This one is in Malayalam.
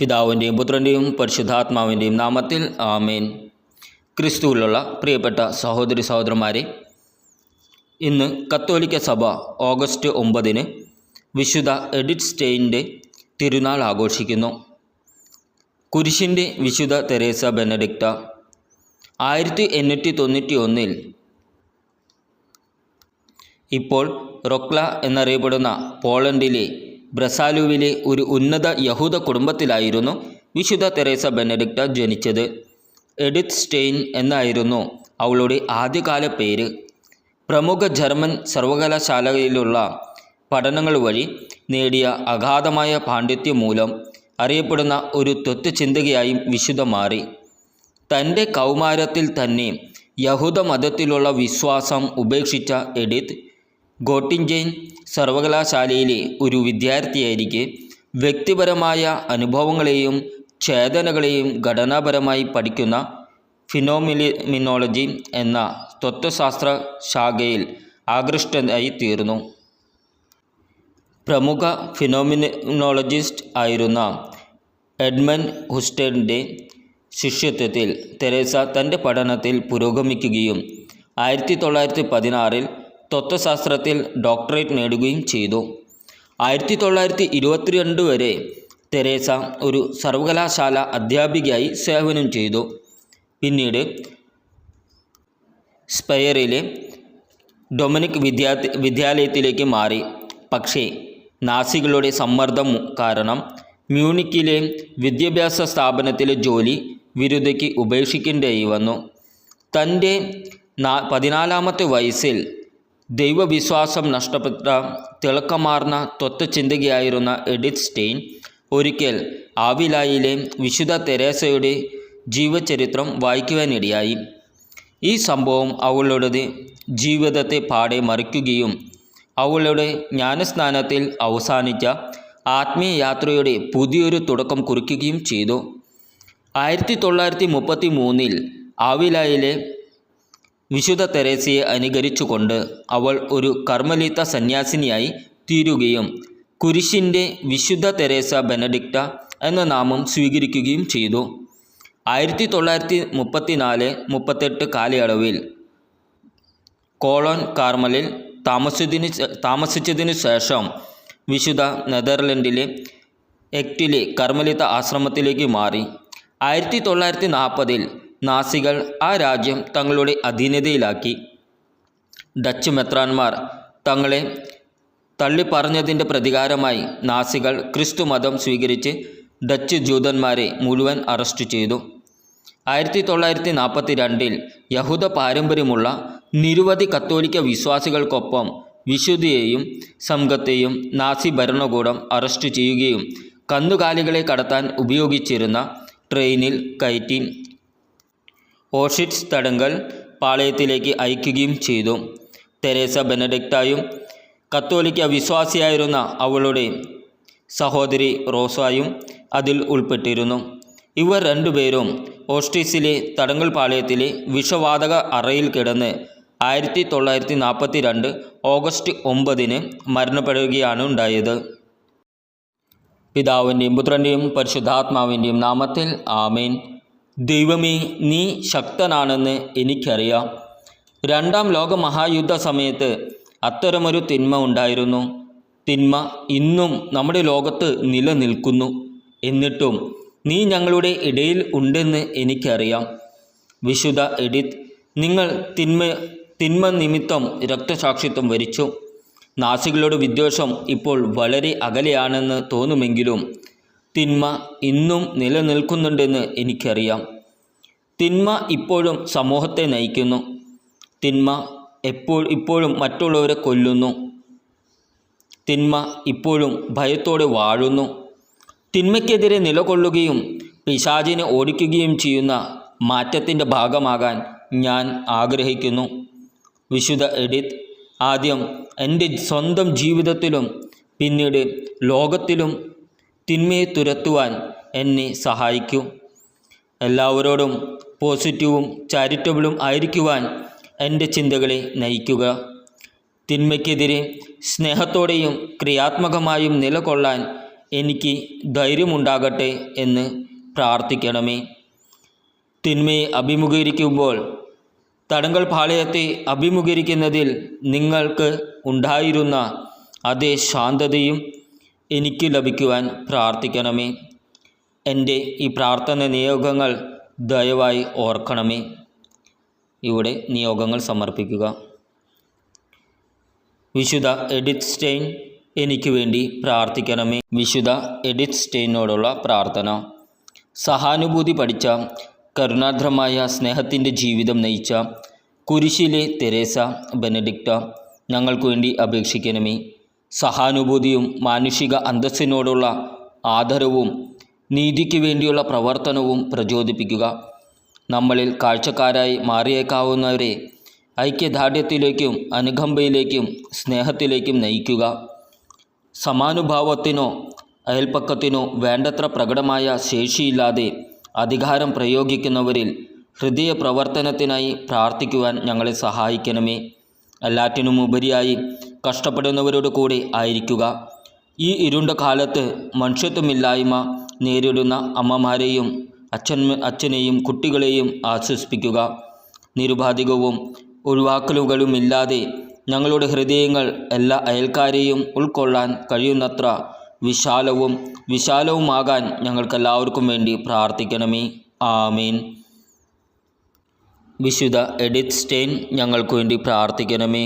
പിതാവിന്റെയും പുത്രന്റെയും പരിശുദ്ധാത്മാവിന്റെയും നാമത്തിൽ ആമേൻ. ക്രിസ്തുവിലുള്ള പ്രിയപ്പെട്ട സഹോദരി സഹോദരന്മാരെ ഇന്ന് കത്തോലിക്ക സഭ ഓഗസ്റ്റ് ഒമ്പതിന് വിശുദ്ധ എഡിറ്റ് സ്റ്റെയിന്റെ തിരുനാൾ ആഘോഷിക്കുന്നു. കുരിശിന്റെ വിശുദ്ധ തെരേസ ബെനഡിക്റ്റ ആയിരത്തി എണ്ണൂറ്റി തൊണ്ണൂറ്റി ഒന്നിൽ ഇപ്പോൾ റൊക്ല എന്നറിയപ്പെടുന്ന പോളണ്ടിലെ ബ്രസാലുവിലെ ഒരു ഉന്നത യഹൂദ കുടുംബത്തിലായിരുന്നു വിശുദ്ധ തെരേസ ബെനഡിക്റ്റ ജനിച്ചത്. എഡിത്ത് സ്റ്റെയിൻ എന്നായിരുന്നു അവളുടെ ആദ്യകാല പേര്. പ്രമുഖ ജർമ്മൻ സർവകലാശാലയിലുള്ള പഠനങ്ങൾ വഴി നേടിയ അഗാധമായ പാണ്ഡിത്യം മൂലം അറിയപ്പെടുന്ന ഒരു തത്വചിന്തകയായി വിശുദ്ധ മാറി. തന്റെ കൗമാരത്തിൽ തന്നെ യഹൂദ മതത്തിലുള്ള വിശ്വാസം ഉപേക്ഷിച്ച എഡിത്ത് ഗോട്ടിഞ്ചൈൻ സർവകലാശാലയിലെ ഒരു വിദ്യാർത്ഥിയായിരിക്കെ വ്യക്തിപരമായ അനുഭവങ്ങളെയും ചേതനകളെയും ഘടനാപരമായി പഠിക്കുന്ന ഫിനോമിലിമിനോളജി എന്ന തത്വശാസ്ത്ര ശാഖയിൽ ആകൃഷ്ടനായി തീർന്നു. പ്രമുഖ ഫിനോമിനോളജിസ്റ്റ് ആയിരുന്ന എഡ്മൻ ഹുസ്റ്റന്റെ ശിഷ്യത്വത്തിൽ തെരേസ തന്റെ പഠനത്തിൽ പുരോഗമിക്കുകയും ആയിരത്തി തൊള്ളായിരത്തി പതിനാറിൽ തത്വശാസ്ത്രത്തിൽ ഡോക്ടറേറ്റ് നേടുകയും ചെയ്തു. ആയിരത്തി തൊള്ളായിരത്തി ഇരുപത്തിരണ്ട് വരെ തെരേസ ഒരു സർവകലാശാല അധ്യാപികയായി സേവനം ചെയ്തു. പിന്നീട് സ്പെയറിലെ ഡൊമിനിക് വിദ്യാ വിദ്യാലയത്തിലേക്ക് മാറി. പക്ഷേ നാസികളുടെ സമ്മർദ്ദം കാരണം മ്യൂണിക്കിലെ വിദ്യാഭ്യാസ സ്ഥാപനത്തിലെ ജോലി വിരുദ്ധയ്ക്ക് ഉപേക്ഷിക്കേണ്ടി വന്നു തന്റെ പതിനാലാമത്തെ വയസ്സിൽ ദൈവവിശ്വാസം നഷ്ടപ്പെട്ട തിളക്കമാർന്ന തത്വചിന്തകയായിരുന്ന എഡിത്ത് സ്റ്റെയിൻ ഒരിക്കൽ ആവിലായിലെ വിശുദ്ധ തെരേസയുടെ ജീവചരിത്രം വായിക്കുവാനിടയായി. ഈ സംഭവം അവളുടെ ജീവിതത്തെ പാടെ മറിക്കുകയും അവളുടെ ജ്ഞാനസ്നാനത്തിൽ അവസാനിച്ച ആത്മീയ യാത്രയുടെ പുതിയൊരു തുടക്കം കുറിക്കുകയും ചെയ്തു. ആയിരത്തി തൊള്ളായിരത്തി മുപ്പത്തി മൂന്നിൽ ആവിലായിലെ വിശുദ്ധ തെരേസയെ അനുകരിച്ചുകൊണ്ട് അവൾ ഒരു കർമ്മലീത്ത സന്യാസിനിയായി തീരുകയും കുരിശിന്റെ വിശുദ്ധ തെരേസ ബെനഡിക്റ്റ എന്ന നാമം സ്വീകരിക്കുകയും ചെയ്തു. ആയിരത്തി തൊള്ളായിരത്തി മുപ്പത്തിനാല് മുപ്പത്തെട്ട് കാലയളവിൽ കോളോൺ കാർമലിൽ താമസിച്ചതിന് താമസിച്ചതിനു ശേഷം വിശുദ്ധ നെതർലൻഡിലെ എക്റ്റിലെ കർമ്മലിത്ത ആശ്രമത്തിലേക്ക് മാറി. ആയിരത്തി തൊള്ളായിരത്തി നാൽപ്പതിൽ നാസികൾ ആ രാജ്യം തങ്ങളുടെ അധീനതയിലാക്കി. ഡച്ച് മെത്രാന്മാർ തങ്ങളെ തള്ളിപ്പറഞ്ഞതിന്റെ പ്രതികാരമായി നാസികൾ ക്രിസ്തു മതം സ്വീകരിച്ച് ഡച്ച് ജൂതന്മാരെ മുഴുവൻ അറസ്റ്റ് ചെയ്തു. ആയിരത്തി തൊള്ളായിരത്തി നാൽപ്പത്തി രണ്ടിൽ യഹൂദ പാരമ്പര്യമുള്ള നിരവധി കത്തോലിക്ക വിശ്വാസികൾക്കൊപ്പം വിശുദ്ധിയെയും സംഘത്തെയും നാസി ഭരണകൂടം അറസ്റ്റ് ചെയ്യുകയും കന്നുകാലികളെ കടത്താൻ ഉപയോഗിച്ചിരുന്ന ട്രെയിനിൽ കയറ്റി. ഓഷിറ്റ്സ് തടങ്കൽ പാളയത്തിലേക്ക് അയക്കുകയും ചെയ്തു. തെരേസ ബെനഡിക്റ്റായും കത്തോലിക്ക വിശ്വാസിയായിരുന്ന അവളുടെ സഹോദരി റോസായും അതിൽ ഉൾപ്പെട്ടിരുന്നു. ഇവർ രണ്ടുപേരും ഓസ്ട്രീസിലെ തടങ്കൽ പാളയത്തിലെ വിഷവാതക അറയിൽ കിടന്ന് ആയിരത്തി തൊള്ളായിരത്തി നാൽപ്പത്തി രണ്ട് ഓഗസ്റ്റ് ഒമ്പതിന് മരണപ്പെടുകയാണ് ഉണ്ടായത്. പിതാവിന്റെയും പുത്രന്റെയും പരിശുദ്ധാത്മാവിന്റെയും നാമത്തിൽ ആമേൻ. ദൈവമേ നീ ശക്തനാണെന്ന് എനിക്കറിയാം. രണ്ടാം ലോക മഹായുദ്ധ സമയത്ത് അത്തരമൊരു തിന്മ ഉണ്ടായിരുന്നു. തിന്മ ഇന്നും നമ്മുടെ ലോകത്ത് നിലനിൽക്കുന്നു. എന്നിട്ടും നീ ഞങ്ങളുടെ ഇടയിൽ ഉണ്ടെന്ന് എനിക്കറിയാം. വിശുദ്ധ എഡിത്ത് നിങ്ങൾ തിന്മ തിന്മ നിമിത്തം രക്തസാക്ഷിത്വം വരിച്ചു. നാസികളുടെ വിദ്വേഷം ഇപ്പോൾ വളരെ അകലെയാണെന്ന് തോന്നുമെങ്കിലും തിന്മ ഇന്നും നിലനിൽക്കുന്നുണ്ടെന്ന് എനിക്കറിയാം. തിന്മ ഇപ്പോഴും സമൂഹത്തെ നയിക്കുന്നു. തിന്മ എപ്പോൾ ഇപ്പോഴും മറ്റുള്ളവരെ കൊല്ലുന്നു. തിന്മ ഇപ്പോഴും ഭയത്തോടെ വാഴുന്നു. തിന്മയ്ക്കെതിരെ നിലകൊള്ളുകയും പിശാചിനെ ഓടിക്കുകയും ചെയ്യുന്ന മാറ്റത്തിന്റെ ഭാഗമാകാൻ ഞാൻ ആഗ്രഹിക്കുന്നു. വിശുദ്ധ എഡിത്ത് ആദ്യം എന്റെ സ്വന്തം ജീവിതത്തിലും പിന്നീട് ലോകത്തിലും തിന്മയെ തുരത്തുവാൻ എന്നെ സഹായിക്കൂ. എല്ലാവരോടും പോസിറ്റീവും ചാരിറ്റബിളും ആയിരിക്കുവാൻ എന്റെ ചിന്തകളെ നയിക്കുക. തിന്മയ്ക്കെതിരെ സ്നേഹത്തോടെയും ക്രിയാത്മകമായും നിലകൊള്ളാൻ എനിക്ക് ധൈര്യമുണ്ടാകട്ടെ എന്ന് പ്രാർത്ഥിക്കണമേ. തിന്മയെ അഭിമുഖീകരിക്കുമ്പോൾ തടങ്കൽ പാളയത്തെ അഭിമുഖീകരിക്കുന്നതിൽ നിങ്ങൾക്ക് ഉണ്ടായിരുന്ന അതേ ശാന്തതയും എനിക്ക് ലഭിക്കുവാൻ പ്രാർത്ഥിക്കണമേ. എന്റെ ഈ പ്രാർത്ഥന നിയോഗങ്ങൾ ദയവായി ഓർക്കണമേ. ഇവിടെ നിയോഗങ്ങൾ സമർപ്പിക്കുക. വിശുദ്ധ എഡിറ്റ് സ്റ്റെയിൻ എനിക്ക് വേണ്ടി പ്രാർത്ഥിക്കണമേ. വിശുദ്ധ എഡിറ്റ് സ്റ്റെയിനോടുള്ള പ്രാർത്ഥന. സഹാനുഭൂതി പഠിച്ച കരുണാർദ്രമായ സ്നേഹത്തിന്റെ ജീവിതം നയിച്ച കുരിശിലെ തെരേസ ബെനഡിക്റ്റ ഞങ്ങൾക്ക് വേണ്ടി അപേക്ഷിക്കണമേ. സഹാനുഭൂതിയും മാനുഷിക അന്തസ്സിനോടുള്ള ആദരവും നീതിക്ക് വേണ്ടിയുള്ള പ്രവർത്തനവും പ്രചോദിപ്പിക്കുക. നമ്മളിൽ കാഴ്ചക്കാരായി മാറിയേക്കാവുന്നവരെ ഐക്യദാർഢ്യത്തിലേക്കും അനുകമ്പയിലേക്കും സ്നേഹത്തിലേക്കും നയിക്കുക. സമാനുഭാവത്തിനോ അയൽപ്പക്കത്തിനോ വേണ്ടത്ര പ്രകടമായ ശേഷിയില്ലാതെ അധികാരം പ്രയോഗിക്കുന്നവരിൽ ഹൃദയ പ്രവർത്തനത്തിനായി പ്രാർത്ഥിക്കുവാൻ ഞങ്ങളെ സഹായിക്കണമേ. എല്ലാറ്റിനും ഉപരിയായി കഷ്ടപ്പെടുന്നവരോട് കൂടി ആയിരിക്കുക. ഈ ഇരുണ്ട കാലത്ത് മനുഷ്യത്വമില്ലായ്മ നേരിടുന്ന അമ്മമാരെയും അച്ഛൻ അച്ഛനെയും കുട്ടികളെയും ആശ്വസിപ്പിക്കുക. നിരുപാധികവും ഒഴിവാക്കലുകളുമില്ലാതെ ഞങ്ങളുടെ ഹൃദയങ്ങൾ എല്ലാ അയൽക്കാരെയും ഉൾക്കൊള്ളാൻ കഴിയുന്നത്ര വിശാലവും വിശാലവുമാകാൻ ഞങ്ങൾക്കെല്ലാവർക്കും വേണ്ടി പ്രാർത്ഥിക്കണമേ. ആമീൻ. വിശുദ്ധ എഡിത്ത് സ്റ്റെയിൻ ഞങ്ങൾക്ക് വേണ്ടി പ്രാർത്ഥിക്കണമേ.